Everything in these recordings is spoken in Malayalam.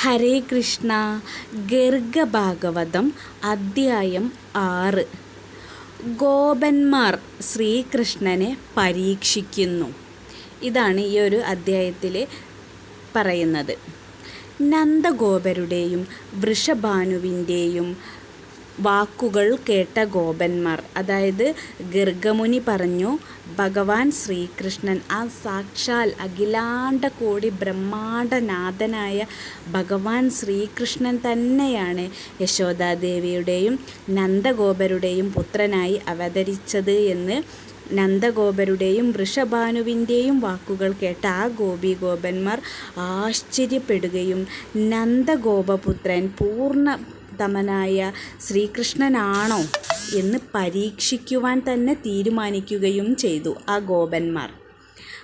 ഹരേ കൃഷ്ണ ഗർഗഭാഗവതം അദ്ധ്യായം ആറ്. ഗോപന്മാർ ശ്രീകൃഷ്ണനെ പരീക്ഷിക്കുന്നു. ഇതാണ് ഈ ഒരു അദ്ധ്യായത്തിൽ പറയുന്നത്. നന്ദഗോപരുടെയും വൃഷഭാനുവിന്റെയും വാക്കുകൾ കേട്ട ഗോപന്മാർ. അതായത് ഗർഗമുനി പറഞ്ഞു ഭഗവാൻ ശ്രീകൃഷ്ണൻ ആ സാക്ഷാൽ അഖിലാണ്ട കോടി ബ്രഹ്മാണ്ടനാഥനായ ഭഗവാൻ ശ്രീകൃഷ്ണൻ തന്നെയാണ് യശോദാദേവിയുടെയും നന്ദഗോപരുടെയും പുത്രനായി അവതരിച്ചത് എന്ന് നന്ദഗോപരുടെയും വൃഷഭാനുവിന്റെയും വാക്കുകൾ കേട്ട ആ ഗോപി ഗോപന്മാർ ആശ്ചര്യപ്പെടുകയും നന്ദഗോപപുത്രൻ പൂർണ തമനായ ശ്രീകൃഷ്ണനാണോ എന്ന് പരീക്ഷിക്കുവാൻ തന്നെ തീരുമാനിക്കുകയും ചെയ്തു ആ ഗോപന്മാർ.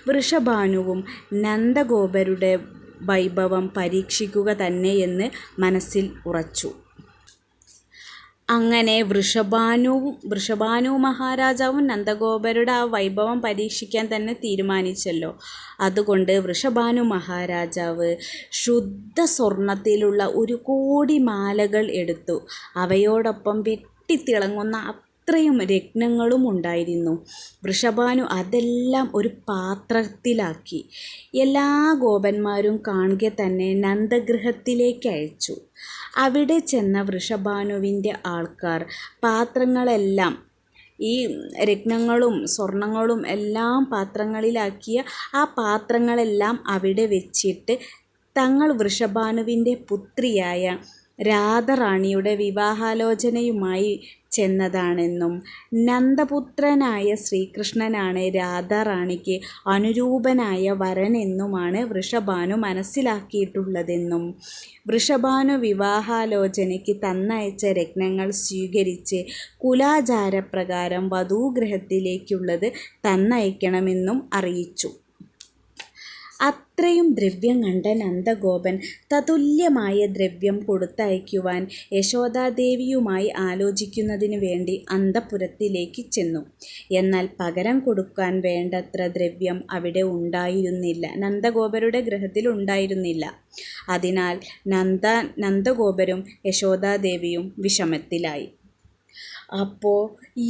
വൃഷഭാനുവും നന്ദഗോപരുടെ വൈഭവം പരീക്ഷിക്കുക തന്നെയെന്ന് മനസ്സിൽ ഉറച്ചു. അങ്ങനെ വൃഷഭാനുവും വൃഷഭാനു മഹാരാജാവും നന്ദഗോപരുടെ ആ വൈഭവം പരീക്ഷിക്കാൻ തന്നെ തീരുമാനിച്ചല്ലോ. അതുകൊണ്ട് വൃഷഭാനു മഹാരാജാവ് ശുദ്ധ സ്വർണത്തിലുള്ള ഒരു കോടി മാലകൾ എടുത്തു. അവയോടൊപ്പം വെട്ടിത്തിളങ്ങുന്ന അത്രയും രത്നങ്ങളും ഉണ്ടായിരുന്നു. വൃഷഭാനു അതെല്ലാം ഒരു പാത്രത്തിലാക്കി. എല്ലാ ഗോപന്മാരും കാണുക തന്നെ നന്ദഗൃഹത്തിലേക്ക് അയച്ചു. അവിടെ ചെന്ന വൃഷഭാനുവിന്റെ ആൾക്കാർ പാത്രങ്ങളെല്ലാം ഈ രത്നങ്ങളും സ്വർണങ്ങളും എല്ലാം പാത്രങ്ങളിലാക്കിയ ആ പാത്രങ്ങളെല്ലാം അവിടെ വെച്ചിട്ട് തങ്ങൾ വൃഷഭാനുവിന്റെ പുത്രിയായ രാധറാണിയുടെ വിവാഹാലോചനയുമായി ചെന്നതാണെന്നും നന്ദപുത്രനായ ശ്രീകൃഷ്ണനാണ് രാധാറാണിക്ക് അനുരൂപനായ വരനെന്നുമാണ് വൃഷഭാനു മനസ്സിലാക്കിയിട്ടുള്ളതെന്നും. വൃഷഭാനു വിവാഹാലോചനയ്ക്ക് തന്നയച്ച രത്നങ്ങൾ സ്വീകരിച്ച് കുലാചാരപ്രകാരം വധൂഗ്രഹത്തിലേക്കുള്ളത് തന്നയക്കണമെന്നും അറിയിച്ചു. അത്രയും ദ്രവ്യം കണ്ട നന്ദഗോപൻ തതുല്യമായ ദ്രവ്യം കൊടുത്തയക്കുവാൻ യശോദാദേവിയുമായി ആലോചിക്കുന്നതിന് വേണ്ടി അന്തപുരത്തിലേക്ക് ചെന്നു. എന്നാൽ പകരം കൊടുക്കാൻ വേണ്ടത്ര ദ്രവ്യം അവിടെ ഉണ്ടായിരുന്നില്ല. നന്ദഗോപരുടെ ഗ്രഹത്തിൽ ഉണ്ടായിരുന്നില്ല. അതിനാൽ നന്ദ നന്ദഗോപരും യശോദാദേവിയും വിഷമത്തിലായി. അപ്പോൾ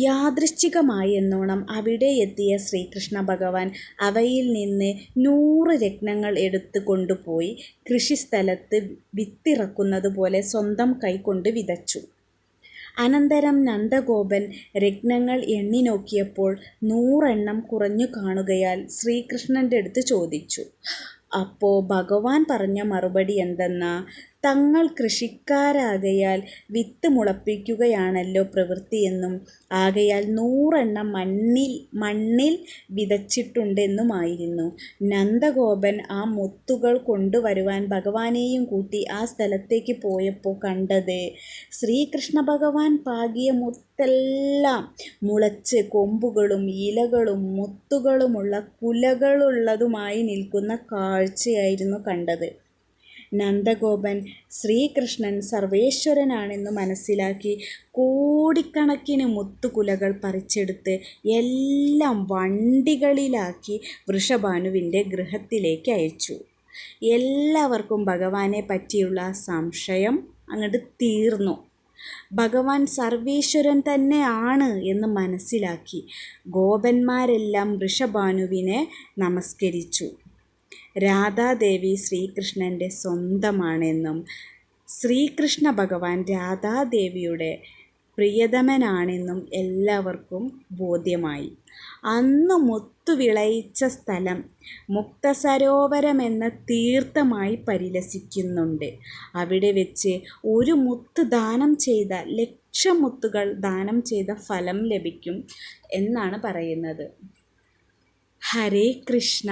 യാദൃശ്ചികമായി എന്നോണം അവിടെ എത്തിയ ശ്രീകൃഷ്ണ ഭഗവാൻ അവയിൽ നിന്ന് നൂറ് രത്നങ്ങൾ എടുത്തു കൊണ്ടുപോയി കൃഷിസ്ഥലത്ത് വിത്തിറക്കുന്നത് പോലെ സ്വന്തം കൈകൊണ്ട് വിതച്ചു. അനന്തരം നന്ദഗോപൻ രത്നങ്ങൾ എണ്ണി നോക്കിയപ്പോൾ നൂറെണ്ണം കുറഞ്ഞു കാണുകയാൽ ശ്രീകൃഷ്ണന്റെ അടുത്ത് ചോദിച്ചു അപ്പോൾ ഭഗവാൻ പറഞ്ഞ മറുപടി എന്തെന്നാ? തങ്ങൾ കൃഷിക്കാരാകയാൽ വിത്ത് മുളപ്പിക്കുകയാണല്ലോ പ്രവൃത്തിയെന്നും ആകയാൽ നൂറെണ്ണം മണ്ണിൽ മണ്ണിൽ വിതച്ചിട്ടുണ്ടെന്നുമായിരുന്നു. നന്ദഗോപൻ ആ മുത്തുകൾ കൊണ്ടുവരുവാൻ ഭഗവാനെയും കൂട്ടി ആ സ്ഥലത്തേക്ക് പോയപ്പോൾ കണ്ടത് ശ്രീകൃഷ്ണ ഭഗവാൻ പാകിയ മുത്തെല്ലാം മുളച്ച് കൊമ്പുകളും ഇലകളും മുത്തുകളുമുള്ള കുലകളുള്ളതുമായി നിൽക്കുന്ന കാഴ്ചയായിരുന്നു കണ്ടത്. നന്ദഗോപൻ ശ്രീകൃഷ്ണൻ സർവേശ്വരനാണെന്ന് മനസ്സിലാക്കി കോടിക്കണക്കിന് മുത്തുകുലകൾ പറിച്ചെടുത്ത് എല്ലാം വണ്ടികളിലാക്കി വൃഷഭാനുവിന്റെ ഗൃഹത്തിലേക്ക് അയച്ചു. എല്ലാവർക്കും ഭഗവാനെ പറ്റിയുള്ള സംശയം അങ്ങോട്ട് തീർന്നു. ഭഗവാൻ സർവേശ്വരൻ തന്നെയാണ് എന്ന് മനസ്സിലാക്കി ഗോപന്മാരെല്ലാം ഋഷഭാനുവിനെ നമസ്കരിച്ചു. രാധാദേവി ശ്രീകൃഷ്ണന്റെ സ്വന്തമാണെന്നും ശ്രീകൃഷ്ണ ഭഗവാൻ രാധാദേവിയുടെ പ്രിയതമനാണെന്നും എല്ലാവർക്കും ബോധ്യമായി. അന്ന് മുത്തുവിളയിച്ച സ്ഥലം മുക്തസരോവരമെന്ന തീർത്ഥമായി പരിലസിക്കുന്നുണ്ട്. അവിടെ വെച്ച് ഒരു മുത്ത് ദാനം ചെയ്ത ലക്ഷം മുത്തുകൾ ദാനം ചെയ്ത ഫലം ലഭിക്കും എന്നാണ് പറയുന്നത്. ഹരേ കൃഷ്ണ.